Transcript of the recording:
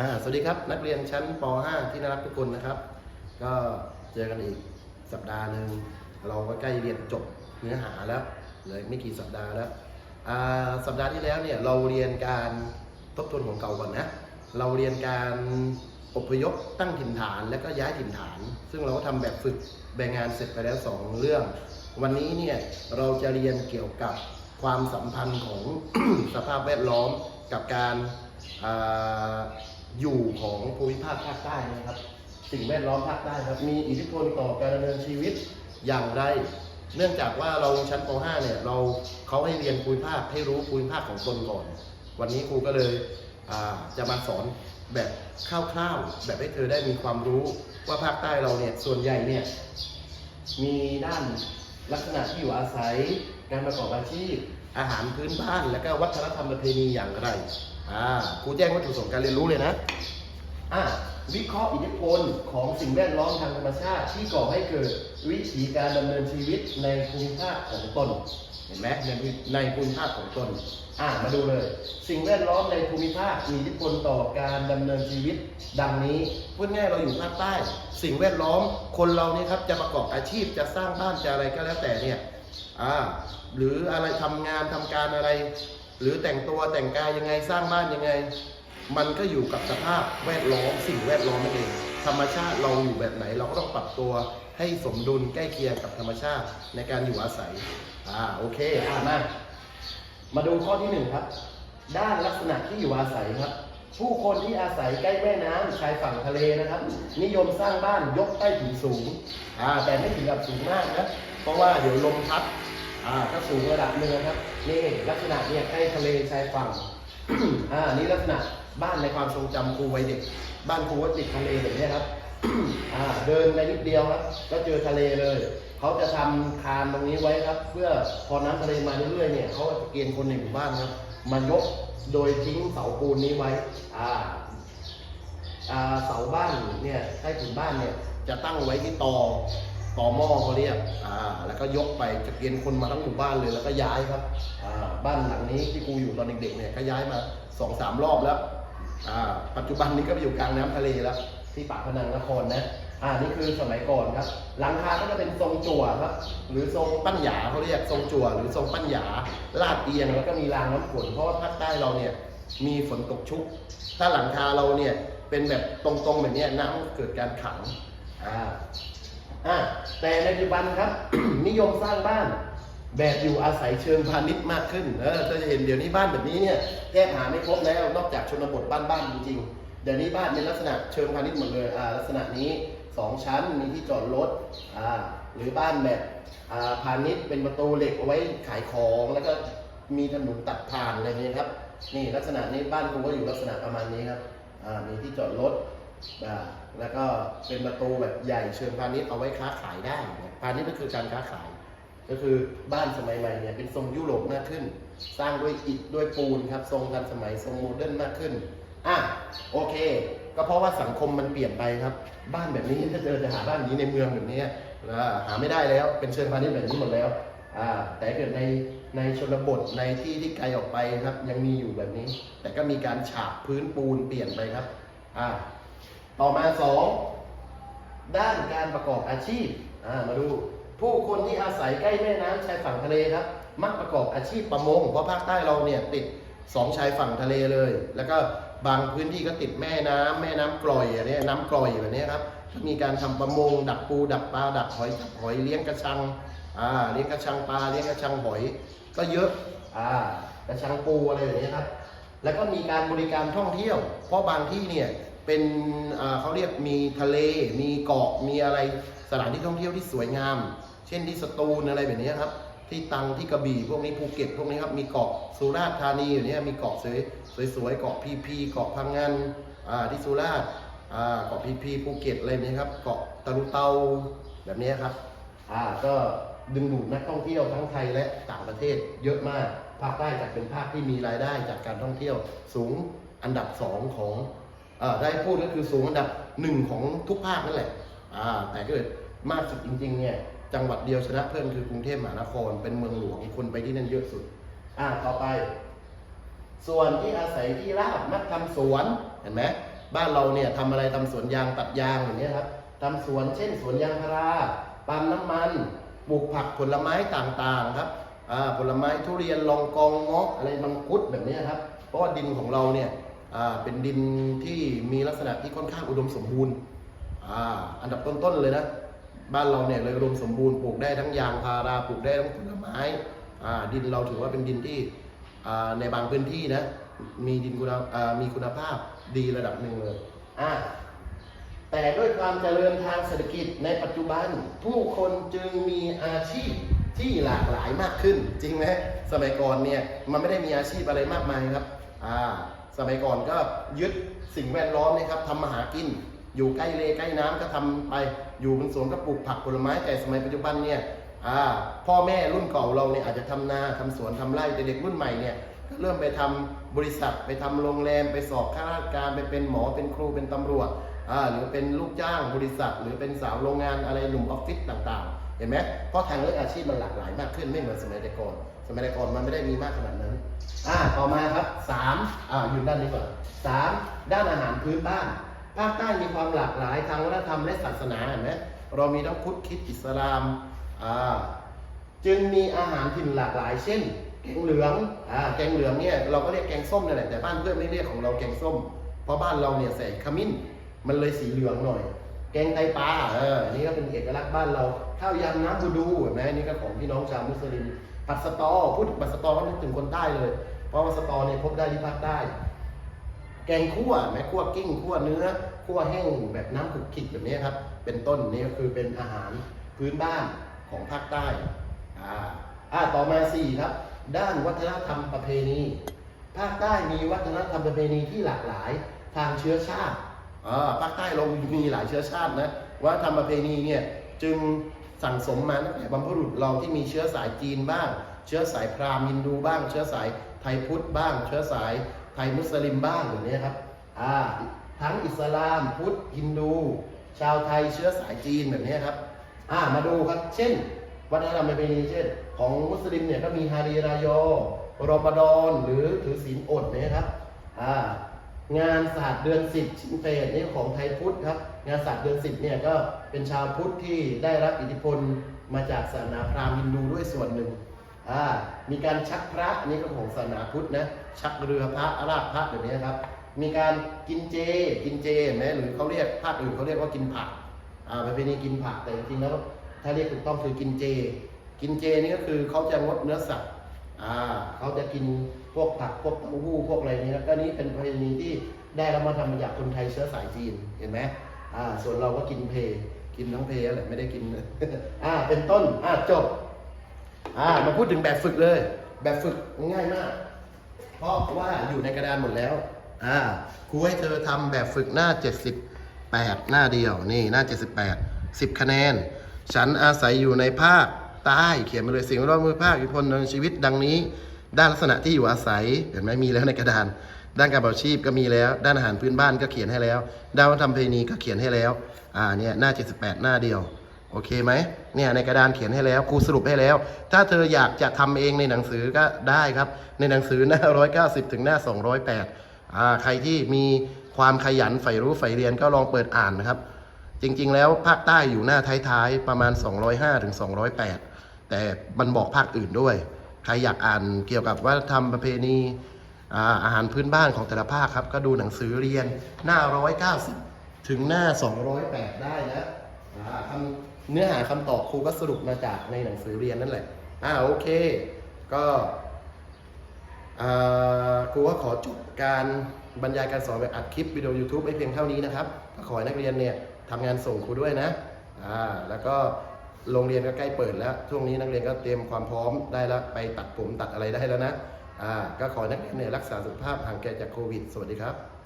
อ่าสวัสดีครับ นักเรียนชั้นป .5 ที่น่ารักทุกคนนะครับ ก็เจอกันอีกสัปดาห์หนึ่งเราก็ใกล้เรียนจบเนื้อหาแล้วเหลยไม่กี่สัปดาห์แล้วอ่าสัปดาห์ที่แล้วเนี่ยเราเรียนการทบทวนของเก่าก่อนนะเราเรียนการอพยพตั้งถิ่นฐานและก็ย้ายถิ่นฐาน ซึ่งเราก็ทำแบบฝึกแบ่งงานเสร็จไปแล้วสองเรื่อง วันนี้เนี่ยเราจะเรียนเกี่ยวกับความสัมพันธ์ของสภาพแวดล้อมกับการ อยู่ของภูมิภาคภาคใต้นะครับ สิ่งแวดล้อมภาคใต้ครับ มีอิทธิพลต่อการดำเนินชีวิตอย่างไร เนื่องจากว่าเราชั้นป .5 เนี่ยเราเขาให้เรียนภูมิภาคให้รู้ภูมิภาคของตนก่อน วันนี้ครูก็เลยจะมาสอนแบบคร่าวๆแบบให้เธอได้มีความรู้ว่าภาคใต้เราเนี่ยส่วนใหญ่เนี่ยมีด้านลักษณะที่อยู่อาศัยการประกอบอาชีพ อาหารพื้นบ้าน และก็วัฒนธรรมประเพณีอย่างไร อ่าครูแจ้งวัตถุประสงค์การเรียนรู้เลยนะอ่าวิเคราะห์อิทธิพลของสิ่งแวดล้อมทางธรรมชาติ ที่ก่อให้เกิดวิถีการดำเนินชีวิตในภูมิภาคของตนเห็นไหมในภูในภูมิภาคของตนอ่ามาดูเลย สิ่งแวดล้อมในภูมิภาคมีอิทธิพลต่อการดำเนินชีวิต ดังนี้พูดง่ายเราอยู่ภาคใต้ สิ่งแวดล้อมคนเราเนี่ยครับจะประกอบอาชีพจะสร้างบ้านจะอะไรก็แล้วแต่เนี่ยอ่าหรืออะไรทำงานทำการอะไร หรือแต่งตัวแต่งกายยังไงสร้างบ้านยังไง มันก็อยู่กับสภาพแวดล้อมสิ่งแวดล้อมนั่นเอง ธรรมชาติเราอยู่แบบไหน เราก็ต้องปรับตัวให้สมดุลใกล้เคียงกับธรรมชาติในการอยู่อาศัย อ่าโอเคอ่ามามาดูข้อที่หนึ่งครับ ด้านลักษณะที่อยู่อาศัยครับ ผู้คนที่อาศัยใกล้แม่น้ำชายฝั่งทะเลนะครับ นิยมสร้างบ้านยกใต้ถุนสูงอ่าแต่ไม่ถึงกับสูงมากนะเพราะว่าเดี๋ยวลมพัดอ่าถ้าสูงระดับหนึ่งนครับ นี่ลักษณะเนี่ยใกล้ทะเลชายฝั่ง อ่า นี่ลักษณะบ้านในความทรงจำครูวัยเด็ก บ้านครูว่าติดทะเลแบบนี้ครับ อ่า เดินไปนิดเดียวครับ ก็เจอทะเลเลย เขาจะทำคานตรงนี้ไว้ครับ เพื่อพอน้ำทะเลมาเรื่อยๆเนี่ยเขาจะเกณฑ์คนในหมู่บ้านครับ มายกโดยทิ้งเสาปูนนี้ไว้ อ่า อ่า เสาบ้านเนี่ยใต้ถุนบ้านเนี่ยจะตั้งไว้ที่ตอ ต่อหม้อเขาเรียกอ่า แล้วก็ยกไปจะเกณฑ์คนมาทั้งหมู่บ้านเลยแล้วก็ย้ายครับ อ่า บ้านหลังนี้ที่กูอยู่ตอนเด็กๆเนี่ยก็ย้ายมาสองสามรอบแล้ว อ่า ปัจจุบันนี้ก็ไปอยู่กลางน้ำทะเลแล้ว ที่ปากพนังนครนะ อ่า นี่คือสมัยก่อนครับ หลังคาก็จะเป็นทรงจั่วครับ หรือทรงปั้นหยาเขาเรียกทรงจั่วหรือทรงปั้นหยา ลาดเอียงแล้วก็มีรางน้ำฝน เพราะว่าภาคใต้เราเนี่ยมีฝนตกชุก ถ้าหลังคาเราเนี่ยเป็นแบบตรงๆแบบเนี้ยน้ำเกิดการขัง อ่า อ่าแต่ในปัจจุบันครับ นิยมสร้างบ้าน แบบอยู่อาศัยเชิงพาณิชย์มากขึ้นเออถ้าจะเห็นเดี๋ยวนี้บ้านแบบนี้เนี่ยแทบหาไม่พบแล้วนอกจากชนบทบ้านๆจริงๆเดี๋ยวนี้บ้านเป็นลักษณะเชิงพาณิชย์หมดเลยอ่าลักษณะนี้สองชั้นมีที่จอดรถอ่าหรือบ้านแบบอ่าพาณิชย์เป็นประตูเหล็กเอาไว้ขายของแล้วก็มีถนนตัดผ่านอะไรเงี้ยครับนี่ลักษณะนี้บ้านกูก็อยู่ลักษณะประมาณนี้ครับอ่ามีที่จอดรถ อ่าแล้วก็เป็นประตูแบบใหญ่เชิงพาณิชย์เอาไว้ค้าขายได้พาณิชย์ก็คือการค้าขาย ก็คือบ้านสมัยใหม่เนี่ยเป็นทรงยุโรปมากขึ้น สร้างด้วยอิฐด้วยปูนครับทรงทันสมัยทรงโมเดิร์นมากขึ้นอะโอเค ก็เพราะว่าสังคมมันเปลี่ยนไปครับ บ้านแบบนี้ถ้าเจอจะหาบ้านนี้ในเมืองแบบนี้อ่าหาไม่ได้แล้วเป็นเชิงพาณิชย์แบบนี้หมดแล้วอ่าแต่เกิดในในชนบทในที่ที่ไกลออกไปครับ ยังมีอยู่แบบนี้ แต่ก็มีการฉาบพื้นปูนเปลี่ยนไปครับอ่า ต่อมาสองด้านการประกอบอาชีพามาดู ผู้คนที่อาศัยใกล้แม่น้ำชายฝั่งทะเลครับ มักประกอบอาชีพประมงเพราะภาคใต้เราเนี่ยติดสองชายฝั่งทะเลเลย แล้วก็บางพื้นที่ก็ติดแม่น้ำแม่น้ำกร่อยอันนี้น้ำกร่อยแบบนี้ครับมีการทำประมง ดักปู ดักปลาดักหอยจับหอยเลี้ยงกระชังอ่าเลี้ยงกระชังปลาเลี้ยงกระชังหอย ก็เยอะอ่ากระชังปูอะไรแบบนี้ครับ แล้วก็มีการบริการท่องเที่ยว เพราะบางที่เนี่ย เป็นเขาเรียกมีทะเล มีเกาะมีอะไรสถานที่ท่องเที่ยวที่สวยงาม เช่นที่สตูลอะไรแบบนี้ครับ ที่ตังที่กระบี่พวกนี้ภูเก็ตพวกนี้ครับมีเกาะสุราษฎร์ธานีอย่างนี้มีเกาะสวยสวยๆเกาะพีพีเกาะพังงานที่สุราษฎร์เกาะพีพีภูเก็ตอะไรแบบนี้ครับ เกาะตะลุเตาแบบนี้ครับอ่าก็ดึงดูดนักท่องเที่ยวทั้งไทยและต่างประเทศเยอะมาก ภาคใต้จัดเป็นภาคที่มีรายได้จากการท่องเที่ยวสูงอันดับสองของ ได้พูดก็คือสูงอันดับหนึ่งของทุกภาคนั่นแหละแต่ถ้าเกิดมากสุดจริงๆเนี่ยจังหวัดเดียวชนะเพิ่มคือกรุงเทพมหานครเป็นเมืองหลวงคนไปที่นั่นเยอะสุด อ่าต่อไป ส่วนที่อาศัยที่ราบมักทำสวนเห็นไหมบ้านเราเนี่ยทำอะไรทำสวนยางตัดยางอย่างเงี้ครับทำสวนเช่นสวนยางพาราปั๊มน้ำมันปลูกผักผลไม้ต่างๆครับอ่าผลไม้ทุเรียนลองกองเงาะอะไรมังคุดแบบนี้ครับ เพราะว่าดินของเราเนี่ย เป็นดินที่มีลักษณะที่ค่อนข้างอุดมสมบูรณ์อันดับต้นๆเลยนะ บ้านเราเนี่ยเลยอุดมสมบูรณ์ปลูกได้ทั้งยางพาราปลูกได้ทั้งผลไม้ดินเราถือว่าเป็นดินที่ในบางพื้นที่นะมีดินคุณมีคุณภาพดีระดับหนึ่งเลยแต่ด้วยความเจริญทางเศรษฐกิจในปัจจุบัน ผู้คนจึงมีอาชีพที่หลากหลายมากขึ้น จริงไหมสมัยก่อนเนี่ยมันไม่ได้มีอาชีพอะไรมากมายครับอ่า สมัยก่อนก็ยึดสิ่งแวดล้อมนะครับทำมาหากิน อยู่ใกล้เลใกล้น้ำก็ทำไปอยู่บนสวนก็ปลูกผักผลไม้แต่สมัยปัจจุบันเนี่ยพ่อแม่รุ่นเก่าเราเนี่ยอาจจะทำนาทำสวนทำไร่แต่เด็กรุ่นใหม่เนี่ยก็เริ่มไปทำบริษัทไปทำโรงแรมไปสอบข้าราชการไปเป็นหมอเป็นครูเป็นตำรวจหรือเป็นลูกจ้างบริษัท หรือเป็นสาวโรงงานอะไรหนุ่มออฟฟิศต่างๆ เห็นไหมเพราะทางเลือกอาชีพมันหลากหลายมากขึ้นไม่เหมือนสมัยแต่ก่อนสมัยแต่ก่อนมันไม่ได้มีมากขนาดนั้น อ่าต่อมาครับสามอ่าอยู่ด้านนี้ก่อนสามด้านอาหารพื้นบ้าน ภาคใต้มีความหลากหลายทางวัฒนธรรมและศาสนาเห็นไหมเรามีทั้งพุทธคิดอิสลามอ่าจึงมีอาหารถิ่นหลากหลาย เช่นแกงเหลืองอ่าแกงเหลืองเนี่ยเราก็เรียกแกงส้มนั่นแหละแต่บ้านเพื่อนไม่เรียกของเราแกงส้ม เพราะบ้านเราเนี่ยใส่ขมิ้น มันเลยสีเหลืองหน่อย แกงไตปลาเออนี่ก็เป็นเอกลักษณ์บ้านเราข้าวยำน้ำบูดูเห็นไหมนี่ก็ของพี่น้องชาวมุสลิม ผัดสะตอพูดถึงผัดสะตอก็นึกถึงคนใต้เลย เพราะว่าสะตอเนี่ยพบได้ที่ภาคใต้ แกงคั่วแม้คั่วกิ้งคั่วเนื้อคั่วแห้งแบบน้ำขุกขลิกแบบนี้ครับ เป็นต้นนี่ก็คือเป็นอาหารพื้นบ้านของภาคใต้อ่าอ่าต่อมาสี่ครับ ด้านวัฒนธรรมประเพณี ภาคใต้มีวัฒนธรรมประเพณีที่หลากหลายทางเชื้อชาติอ่าภาคใต้เรามีหลายเชื้อชาตินะวัฒนธรรมประเพณีเนี่ยจึง สั่งสมมาตั้งแต่บรรพบุรุษเราที่มีเชื้อสายจีนบ้าง เชื้อสายพราหมณ์ฮินดูบ้าง เชื้อสายไทยพุทธบ้าง เชื้อสายไทยมุสลิมบ้างอย่างนี้ครับอ่าทั้งอิสลามพุทธฮินดู ชาวไทยเชื้อสายจีนแบบนี้ครับอ่ามาดูครับ เช่น วัฒนธรรมประเพณีเช่น ของมุสลิมเนี่ยก็มีฮารีรายอรอมฎอนหรือถือศีลอดเนี่ยครับอ่างานศาสตร์เดือนสิบชินเฟตนี่ของไทยพุทธครับ นศาสตร์เดือนสิบเนี่ยก็เป็นชาวพุทธที่ได้รับอิทธิพลมาจากศาสนาพราหมณ์ฮินดูด้วยส่วนหนึ่งอ่ามีการชักพระอันนี้ก็ของศาสนาพุทธนะชักเรือพระอาราธพระแบบนี้ครับ มีการกินเจกินเจเห็นไหมหรือเขาเรียกภาคอื่นเขาเรียกว่ากินผักอ่าประเพณีกินผักแต่จริงๆแล้วถ้าเรียกถูกต้องคือกินเจ กินเจนี่ก็คือเขาจะงดเนื้อสัตว์อ่าเขาจะกินพวกผักพวกเต้าหู้พวกอะไรนี้แล้วก็นี้เป็นประเพณีที่ได้รับมาทำมาจากคนไทยเชื้อสายจีนเห็นไหม อ่า ส่วนเราก็กินเพกินทั้งเพแหละไม่ได้กินอ่า เป็นต้น อ่าจบ อ่า มาพูดถึงแบบฝึกเลย แบบฝึกง่ายมาก เพราะว่าอยู่ในกระดานหมดแล้ว อ่า ครูให้เธอทำแบบฝึกหน้า 78 หน้าเดียว นี่หน้า 78 10 คะแนน ฉันอาศัยอยู่ในภาคใต้เขียนมาเลยสิ่งแวดล้อมมือภาคอิทธิพลในชีวิตดังนี้ ด้านลักษณะที่อยู่อาศัย เห็นไหมมีแล้วในกระดาน ด้านการประกอบอาชีพก็มีแล้ว ด้านอาหารพื้นบ้านก็เขียนให้แล้ว ด้านวัฒนธรรมประเพณีก็เขียนให้แล้ว อ่าเนี่ยหน้า 78 หน้าเดียว โอเคไหมเนี่ยในกระดานเขียนให้แล้วครูสรุปให้แล้ว ถ้าเธออยากจะทำเองในหนังสือก็ได้ครับ ในหนังสือหน้า 190 ถึงหน้า 208 อ่าใครที่มีความขยันใฝ่รู้ใฝ่เรียนก็ลองเปิดอ่านนะครับจริง ๆ แล้วภาคใต้อยู่หน้าท้ายๆประมาณ 205ถึง208 แต่มันบอกภาคอื่นด้วย ใครอยากอ่านเกี่ยวกับวัฒนธรรมประเพณี อาหารพื้นบ้านของแต่ละภาคครับ ก็ดูหนังสือเรียนหน้า 190 ถึงหน้า 208 ได้นะคำเนื้อหาคำตอบครูก็สรุปมาจากในหนังสือเรียนนั่นแหละอ่าโอเค ก็ครูก็ขอจบการบรรยายการสอนแบบอัดคลิปวิดีโอ YouTube ไว้เพียงเท่านี้นะครับก็ขอให้นักเรียนเนี่ยทำงานส่งครูด้วยนะอ่าแล้วก็โรงเรียนก็ใกล้เปิดแล้ว ช่วงนี้นักเรียนก็เตรียมความพร้อมได้แล้ว ไปตัดผมตัดอะไรได้แล้วนะ ก็ขอนักเรียนรักษาสุขภาพห่างไกลจากโควิด สวัสดีครับ